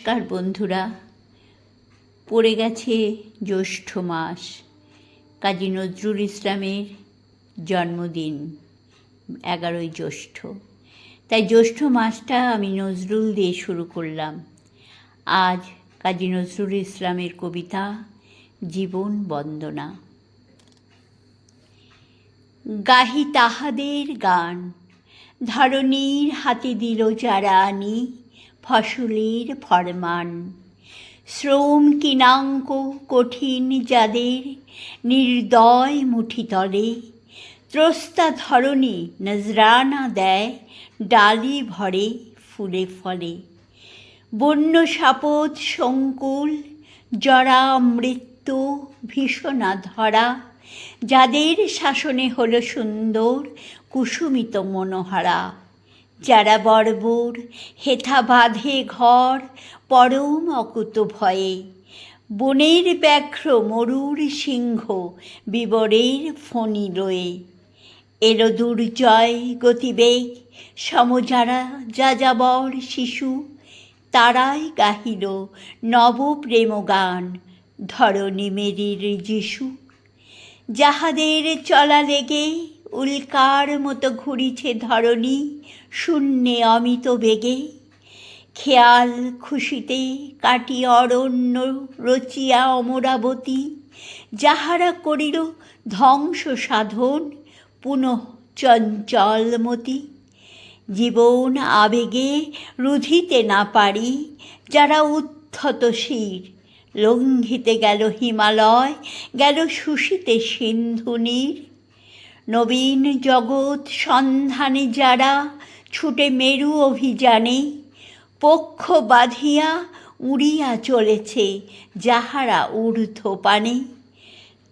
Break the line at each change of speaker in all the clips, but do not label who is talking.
নমস্কার বন্ধুরা। পড়ে গেছে জ্যৈষ্ঠ মাস, কাজী নজরুল ইসলামের জন্মদিন, এগারোই জ্যৈষ্ঠ। তাই জ্যৈষ্ঠ মাসটা আমি নজরুল দিয়ে শুরু করলাম। আজ কাজী নজরুল ইসলামের কবিতা, জীবন বন্দনা। গাহি তাহাদের গান, ধরণীর হাতে দিল যারা আনি ফসলের ফরমান। শ্রম কিনাঙ্ক কঠিন যাদের, নির্দয় মুঠিতলে ত্রস্তা ধরণী নজরানা দেয়, ডালি ভরে ফুলে ফলে। বন্য সাপদ সংকুল, জরা মৃত্যু ভীষণা ধরা। যাদের শাসনে হলো সুন্দর, কুসুমিত মনোহারা। যারা বর্বর, হেথা বাঁধে ঘর, পরম অকুত ভয়ে। বনের ব্যাঘ্র মরুর সিংহ, বিবরের ফণি রয়ে এলো দুর্জয় গতিবেগ সমযারা যাযাবর শিশু, তারাই গাহিল নবপ্রেম গান, ধরণী মেরির যিশু। যাহাদের চলা লেগে উল্কার মতো ঘুরিছে ধরণী, শূন্যে অমিত বেগে। খেয়াল খুশিতে কাটি অরণ্য রচিয়া অমরাবতী, যাহারা করিল ধ্বংস সাধন, পুনঃ চঞ্চলমতি জীবন আবেগে রুধিতে না পারি, যারা উত্থত শির, লঙ্ঘিতে গেল হিমালয়, গেল শুষিতে সিন্ধুনীর নবীন জগৎ সন্ধানে যারা, ছুটে মেরু অভিযানে। পক্ষ বাঁধিয়া উড়িয়া চলেছে যাহারা ঊর্ধ্বপানে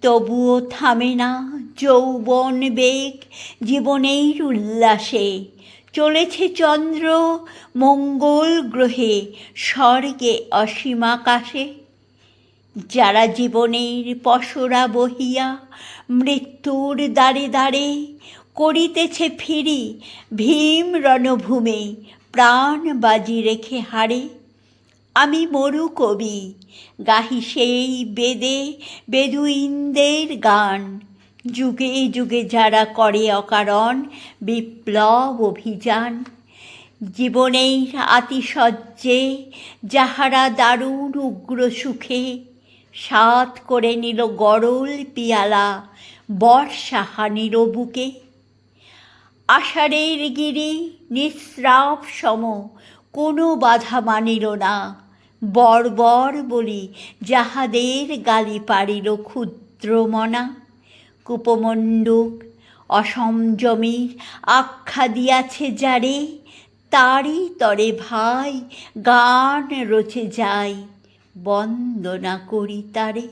তবুও থামে না যৌবন বেগ জীবনের উল্লাসে। চলেছে চন্দ্র মঙ্গল গ্রহে, স্বর্গে অসীমাকাশে যারা জীবনের পশরা বহিয়া মৃত্যুর দ্বারে দ্বারে করিতেছে ফিরি, ভীম রণভূমে প্রাণ বাজি রেখে হারে। আমি মরু কবি, গাহি সেই বেদে বেদুইনদের গান। যুগে যুগে যারা করে অকারণ বিপ্লব অভিযান। জীবনের আতিশয্যে যাহারা দারুণ উগ্র সুখে সাত করে নিল গরল পিয়ালা, বর্ষা হানির বুকে। আষাঢ়ের গিরি নিঃস্রাব সম, কোনো বাধা মানিল না। বর্বর বলি যাহাদের গালি পারিল ক্ষুদ্র ক্ষুদ্রমনা কূপমণ্ডুক অসংযমীর আখ্যা দিয়াছে যারে, তারই তরে ভাই গান রচে যায় বন্দনা করি তারে।